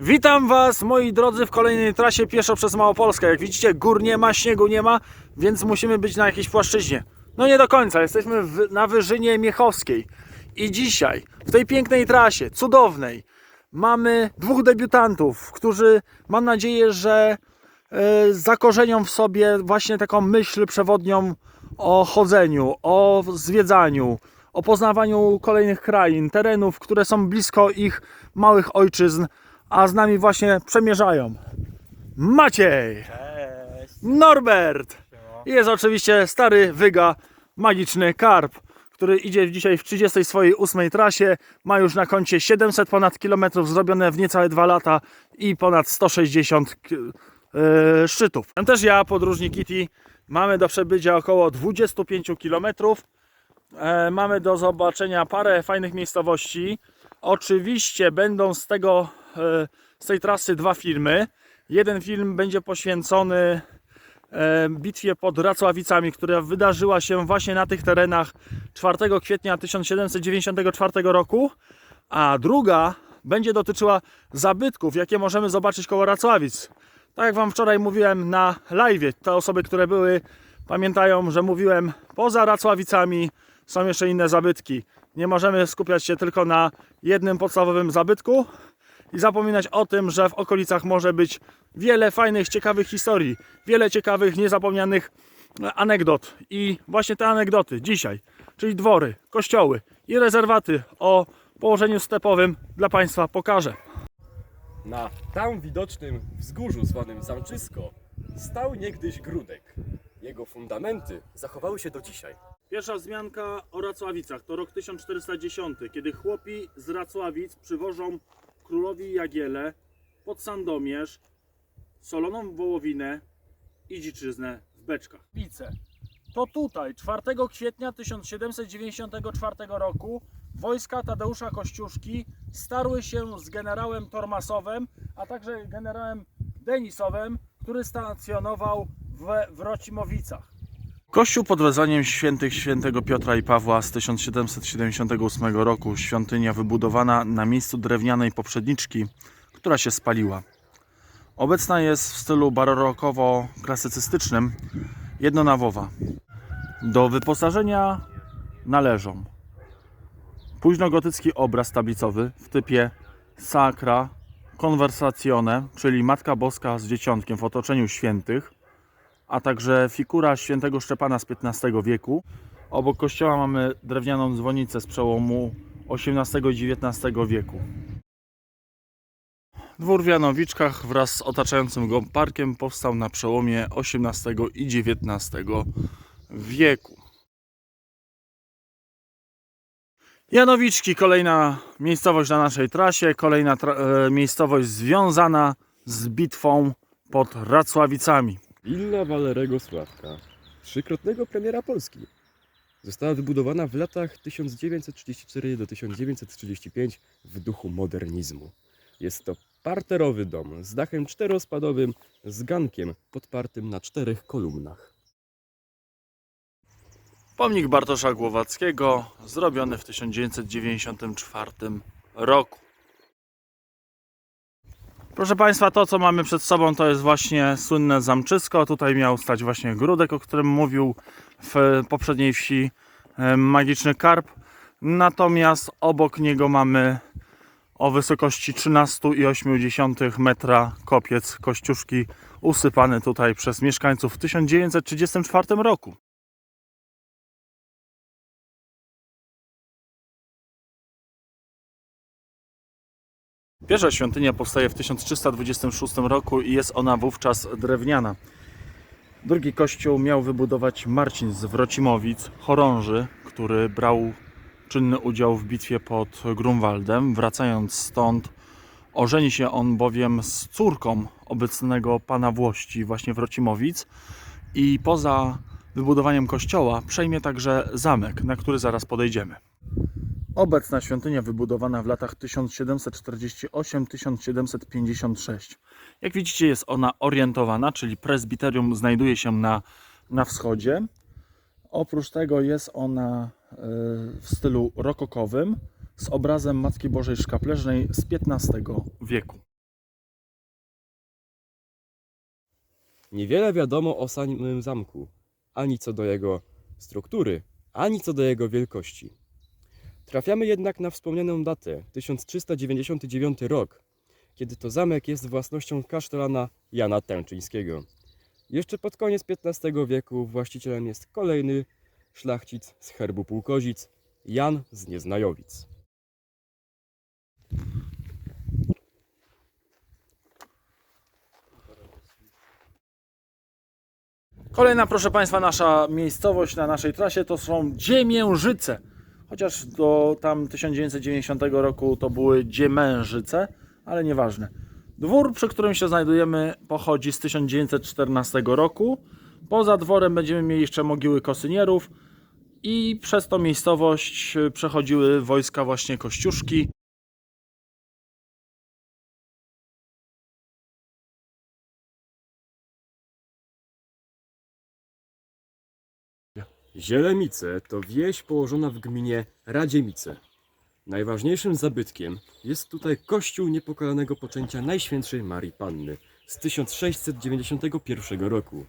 Witam Was, moi drodzy, w kolejnej trasie pieszo przez Małopolskę. Jak widzicie, gór nie ma, śniegu nie ma, więc musimy być na jakiejś płaszczyźnie. No nie do końca, jesteśmy w, na wyżynie Miechowskiej. I dzisiaj, w tej pięknej trasie, cudownej, mamy dwóch debiutantów, którzy mam nadzieję, że e, zakorzenią w sobie właśnie taką myśl przewodnią o chodzeniu, o zwiedzaniu, o poznawaniu kolejnych krain, terenów, które są blisko ich małych ojczyzn, a z nami właśnie przemierzają. Maciej, Cześć! Norbert i jest oczywiście stary wyga, magiczny karp, który idzie dzisiaj w 30 swojej ósmej trasie, ma już na koncie 700 ponad kilometrów zrobione w niecałe dwa lata i ponad 160 ki- e, szczytów. Tam też ja, podróżnik Kitty, mamy do przebycia około 25 kilometrów. E, mamy do zobaczenia parę fajnych miejscowości. Oczywiście będą z tego e, z tej trasy dwa filmy. Jeden film będzie poświęcony e, bitwie pod Racławicami, która wydarzyła się właśnie na tych terenach 4 kwietnia 1794 roku, a druga będzie dotyczyła zabytków, jakie możemy zobaczyć koło Racławic. Tak jak Wam wczoraj mówiłem na live, te osoby, które były, pamiętają, że mówiłem poza Racławicami są jeszcze inne zabytki. Nie możemy skupiać się tylko na jednym podstawowym zabytku i zapominać o tym, że w okolicach może być wiele fajnych, ciekawych historii, wiele ciekawych, niezapomnianych e, anegdot. I właśnie te anegdoty dzisiaj, czyli dwory, kościoły i rezerwaty o położeniu stepowym dla Państwa pokażę. Na tam widocznym wzgórzu zwanym Zamczysko stał niegdyś Grudek. Jego fundamenty zachowały się do dzisiaj. Pierwsza wzmianka o Racławicach to rok 1410, kiedy chłopi z Racławic przywożą królowi Jagiele pod Sandomierz soloną wołowinę i dziczyznę w beczkach. Wice. To tutaj 4 kwietnia 1794 roku wojska Tadeusza Kościuszki starły się z generałem Tormasowem, a także generałem Denisowem, który stacjonował we Wrocimowicach. Kościół pod wezwaniem świętych świętego Piotra i Pawła z 1778 roku, świątynia wybudowana na miejscu drewnianej poprzedniczki, która się spaliła. Obecna jest w stylu barokowo-klasycystycznym, jednonawowa. Do wyposażenia należą późnogotycki obraz tablicowy w typie Sacra Conversazione, czyli Matka Boska z Dzieciątkiem w otoczeniu świętych, a także figura świętego Szczepana z XV wieku. Obok kościoła mamy drewnianą dzwonnicę z przełomu XVIII i XIX wieku. Dwór w Janowiczkach wraz z otaczającym go parkiem powstał na przełomie XVIII i XIX wieku. Janowiczki, kolejna miejscowość na naszej trasie, kolejna tra- e, miejscowość związana z bitwą pod Racławicami. Willa Walerego Sławka, trzykrotnego premiera Polski. Została wybudowana w latach 1934 do 1935 w duchu modernizmu. Jest to parterowy dom z dachem czterospadowym, z gankiem podpartym na czterech kolumnach. Pomnik Bartosza Głowackiego, zrobiony w 1994 roku. Proszę Państwa, to co mamy przed sobą to jest właśnie słynne zamczysko. Tutaj miał stać właśnie Grudek, o którym mówił w poprzedniej wsi magiczny karp. Natomiast obok niego mamy o wysokości 13,8 metra kopiec Kościuszki usypany tutaj przez mieszkańców w 1934 roku. Pierwsza świątynia powstaje w 1326 roku i jest ona wówczas drewniana. Drugi kościół miał wybudować Marcin z Wrocimowic, chorąży, który brał czynny udział w bitwie pod Grunwaldem. Wracając stąd, ożeni się on bowiem z córką obecnego pana Włości, właśnie Wrocimowic, i poza wybudowaniem kościoła przejmie także zamek, na który zaraz podejdziemy. Obecna świątynia wybudowana w latach 1748-1756. Jak widzicie jest ona orientowana, czyli prezbiterium znajduje się na, na wschodzie. Oprócz tego jest ona e, w stylu rokokowym z obrazem Matki Bożej Szkapleżnej z XV wieku. Niewiele wiadomo o samym zamku, ani co do jego struktury, ani co do jego wielkości. Trafiamy jednak na wspomnianą datę 1399 rok, kiedy to zamek jest własnością kasztelana Jana Tęczyńskiego. Jeszcze pod koniec XV wieku właścicielem jest kolejny szlachcic z herbu Półkozic, Jan z Nieznajowic. Kolejna, proszę Państwa, nasza miejscowość na naszej trasie to są Dziemiężyce. Chociaż do tam 1990 roku to były Dziemężyce, ale nieważne. Dwór, przy którym się znajdujemy, pochodzi z 1914 roku. Poza dworem będziemy mieli jeszcze mogiły kosynierów i przez tą miejscowość y, przechodziły wojska właśnie Kościuszki. Zielemice to wieś położona w gminie Radziemice. Najważniejszym zabytkiem jest tutaj kościół niepokalanego poczęcia Najświętszej Marii Panny z 1691 roku.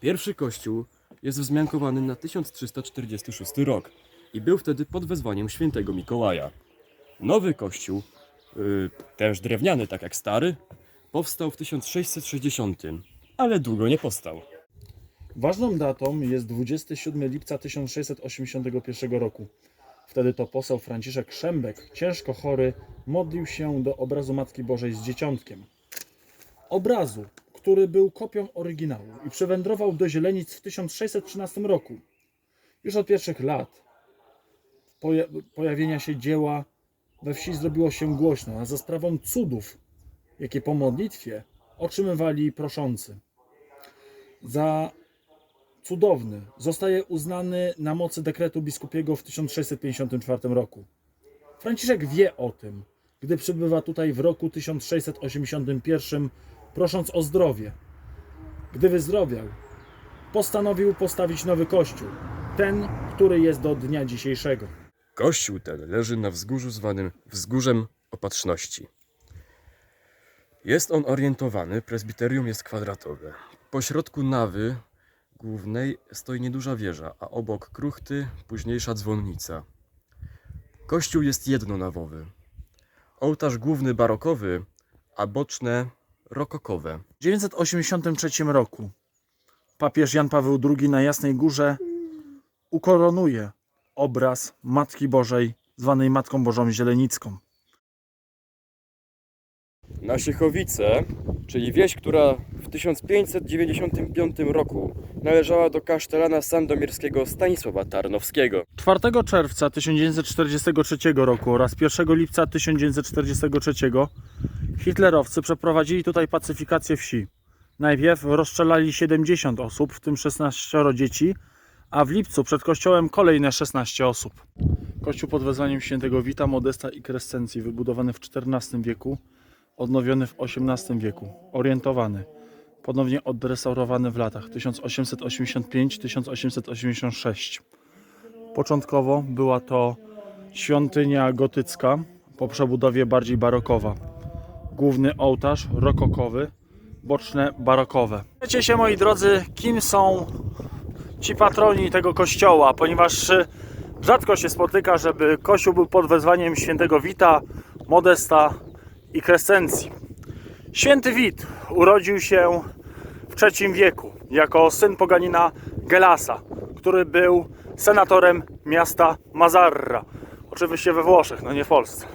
Pierwszy kościół jest wzmiankowany na 1346 rok i był wtedy pod wezwaniem świętego Mikołaja. Nowy kościół, yy, też drewniany tak jak stary, powstał w 1660, ale długo nie powstał. Ważną datą jest 27 lipca 1681 roku. Wtedy to poseł Franciszek Szembek, ciężko chory, modlił się do obrazu Matki Bożej z dzieciątkiem. Obrazu, który był kopią oryginału i przewędrował do Zielenic w 1613 roku. Już od pierwszych lat poja- pojawienia się dzieła we wsi zrobiło się głośno, a za sprawą cudów, jakie po modlitwie otrzymywali proszący. Za cudowny zostaje uznany na mocy dekretu biskupiego w 1654 roku. Franciszek wie o tym, gdy przybywa tutaj w roku 1681, prosząc o zdrowie. Gdy wyzdrowiał, postanowił postawić nowy kościół, ten, który jest do dnia dzisiejszego. Kościół ten leży na wzgórzu zwanym Wzgórzem Opatrzności. Jest on orientowany, prezbiterium jest kwadratowe. Po środku nawy głównej stoi nieduża wieża, a obok kruchty późniejsza dzwonnica. Kościół jest jednonawowy. Ołtarz główny barokowy, a boczne rokokowe. W 983 roku papież Jan Paweł II na Jasnej Górze ukoronuje obraz Matki Bożej, zwanej Matką Bożą Zielenicką. Nasiechowice, czyli wieś, która w 1595 roku należała do kasztelana sandomierskiego Stanisława Tarnowskiego. 4 czerwca 1943 roku oraz 1 lipca 1943 hitlerowcy przeprowadzili tutaj pacyfikację wsi. Najpierw rozstrzelali 70 osób, w tym 16 dzieci, a w lipcu przed kościołem kolejne 16 osób. Kościół pod wezwaniem świętego Wita, Modesta i Krescencji, wybudowany w XIV wieku, odnowiony w XVIII wieku, orientowany, ponownie odrestaurowany w latach 1885-1886. Początkowo była to świątynia gotycka, po przebudowie bardziej barokowa. Główny ołtarz rokokowy, boczne barokowe. Wiecie się moi drodzy, kim są ci patroni tego kościoła, ponieważ y, rzadko się spotyka, żeby kościół był pod wezwaniem świętego Wita, Modesta i Krescencji. Święty Wit urodził się III wieku jako syn poganina Gelasa, który był senatorem miasta Mazarra. Oczywiście we Włoszech, no nie w Polsce.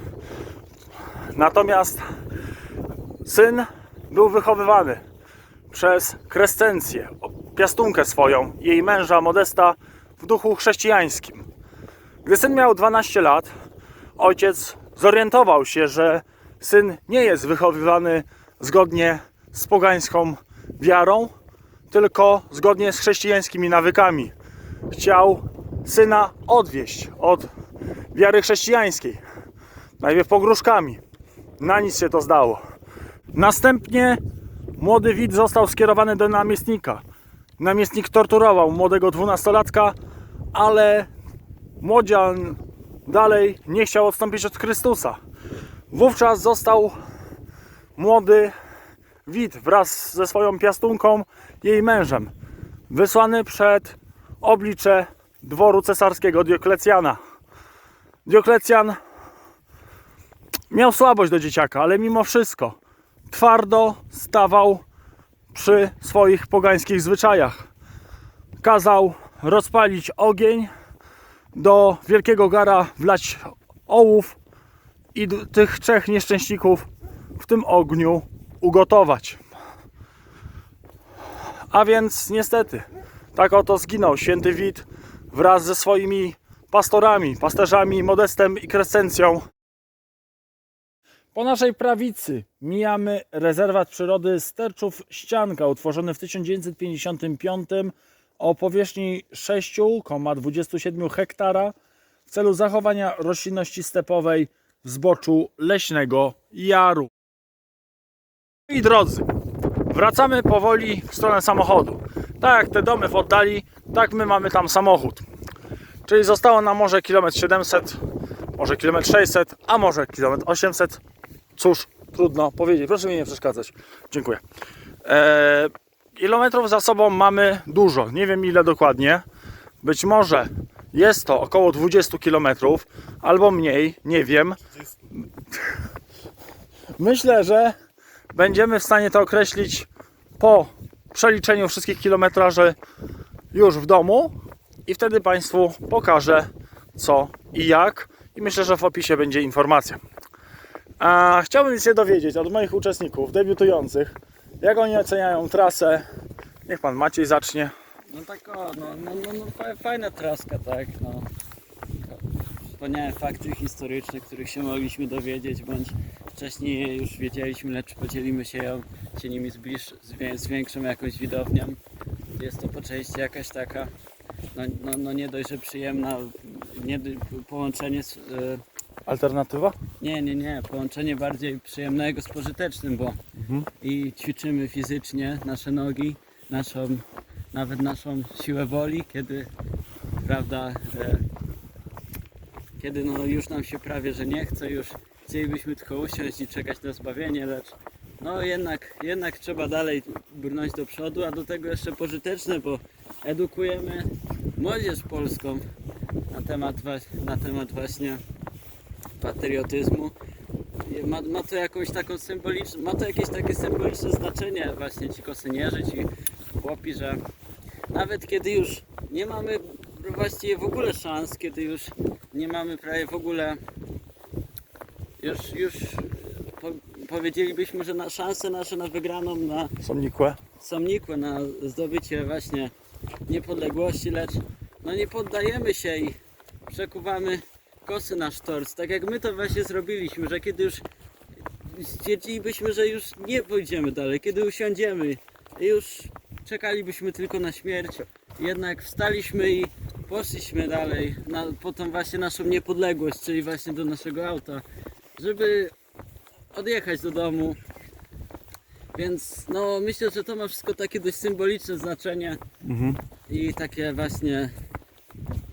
Natomiast syn był wychowywany przez Krescencję, piastunkę swoją, jej męża Modesta w duchu chrześcijańskim. Gdy syn miał 12 lat, ojciec zorientował się, że syn nie jest wychowywany zgodnie z pogańską wiarą, tylko zgodnie z chrześcijańskimi nawykami. Chciał syna odwieść od wiary chrześcijańskiej, najpierw pogróżkami. Na nic się to zdało. Następnie młody widz został skierowany do namiestnika. Namiestnik torturował młodego dwunastolatka, ale młodzian dalej nie chciał odstąpić od Chrystusa. Wówczas został młody Wit wraz ze swoją piastunką, jej mężem, wysłany przed oblicze dworu cesarskiego Dioklecjana. Dioklecjan miał słabość do dzieciaka, ale mimo wszystko twardo stawał przy swoich pogańskich zwyczajach. Kazał rozpalić ogień, do wielkiego gara wlać ołów i tych trzech nieszczęśników w tym ogniu ugotować. A więc niestety, tak oto zginął święty Wit wraz ze swoimi pastorami, pasterzami Modestem i Krescencją. Po naszej prawicy mijamy rezerwat przyrody Sterczów Ścianka, utworzony w 1955 o powierzchni 6,27 hektara w celu zachowania roślinności stepowej w zboczu leśnego jaru. I drodzy, wracamy powoli w stronę samochodu. Tak jak te domy w oddali, tak my mamy tam samochód. Czyli zostało nam może kilometr 700, może kilometr 600, a może kilometr 800. Cóż, trudno powiedzieć. Proszę mi nie przeszkadzać. Dziękuję. Eee, kilometrów za sobą mamy dużo. Nie wiem ile dokładnie. Być może jest to około 20 kilometrów, albo mniej, nie wiem. Myślę, że będziemy w stanie to określić po przeliczeniu wszystkich kilometraży już w domu i wtedy Państwu pokażę co i jak i myślę, że w opisie będzie informacja. A chciałbym się dowiedzieć od moich uczestników debiutujących, jak oni oceniają trasę. Niech Pan Maciej zacznie. No tak o, no, no, no, no fa- fajna traska, tak, no. Wspaniałe fakty historyczne, których się mogliśmy dowiedzieć, bądź wcześniej już wiedzieliśmy, lecz podzielimy się, się nimi z, bliż, z, większą jakąś widownią. Jest to po części jakaś taka, no, no, no nie dość, że przyjemna, nie, połączenie z, e, Alternatywa? nie, nie, nie, połączenie bardziej przyjemnego z pożytecznym, bo Mhm. i ćwiczymy fizycznie nasze nogi, naszą, nawet naszą siłę woli, kiedy, prawda, e, kiedy no już nam się prawie, że nie chce, już chcielibyśmy tylko usiąść i czekać na zbawienie, lecz no jednak, jednak trzeba dalej brnąć do przodu, a do tego jeszcze pożyteczne, bo edukujemy młodzież polską na temat, na temat właśnie patriotyzmu. Ma, ma to jakąś taką symboliczną, ma to jakieś takie symboliczne znaczenie właśnie ci kosynierzy, ci chłopi, że nawet kiedy już nie mamy właściwie w ogóle szans, kiedy już nie mamy prawie w ogóle już, już po, powiedzielibyśmy, że na szanse nasze na wygraną na Są nikłe. są nikłe na zdobycie właśnie niepodległości, lecz no nie poddajemy się i przekuwamy kosy na sztorc. Tak jak my to właśnie zrobiliśmy, że kiedy już stwierdzilibyśmy, że już nie pójdziemy dalej, kiedy usiądziemy i już czekalibyśmy tylko na śmierć, jednak wstaliśmy i poszliśmy dalej na, po tą właśnie naszą niepodległość, czyli właśnie do naszego auta, żeby odjechać do domu, więc no myślę, że to ma wszystko takie dość symboliczne znaczenie Mhm. i takie właśnie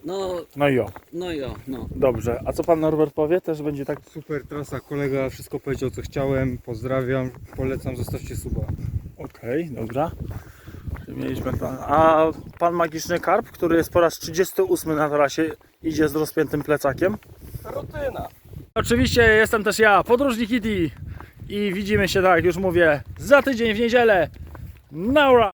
no, No i o, no jo, no. dobrze. A co Pan Norbert powie? Też będzie tak Super trasa, kolega wszystko powiedział co chciałem, pozdrawiam, polecam, zostawcie suba. Okej, dobra. Mieliśmy plan. A pan magiczny karp, który jest po raz 38 na trasie, idzie z rozpiętym plecakiem. Rutyna. Oczywiście jestem też ja, podróżnik Kitty. I widzimy się, tak jak już mówię, za tydzień w niedzielę. Naura!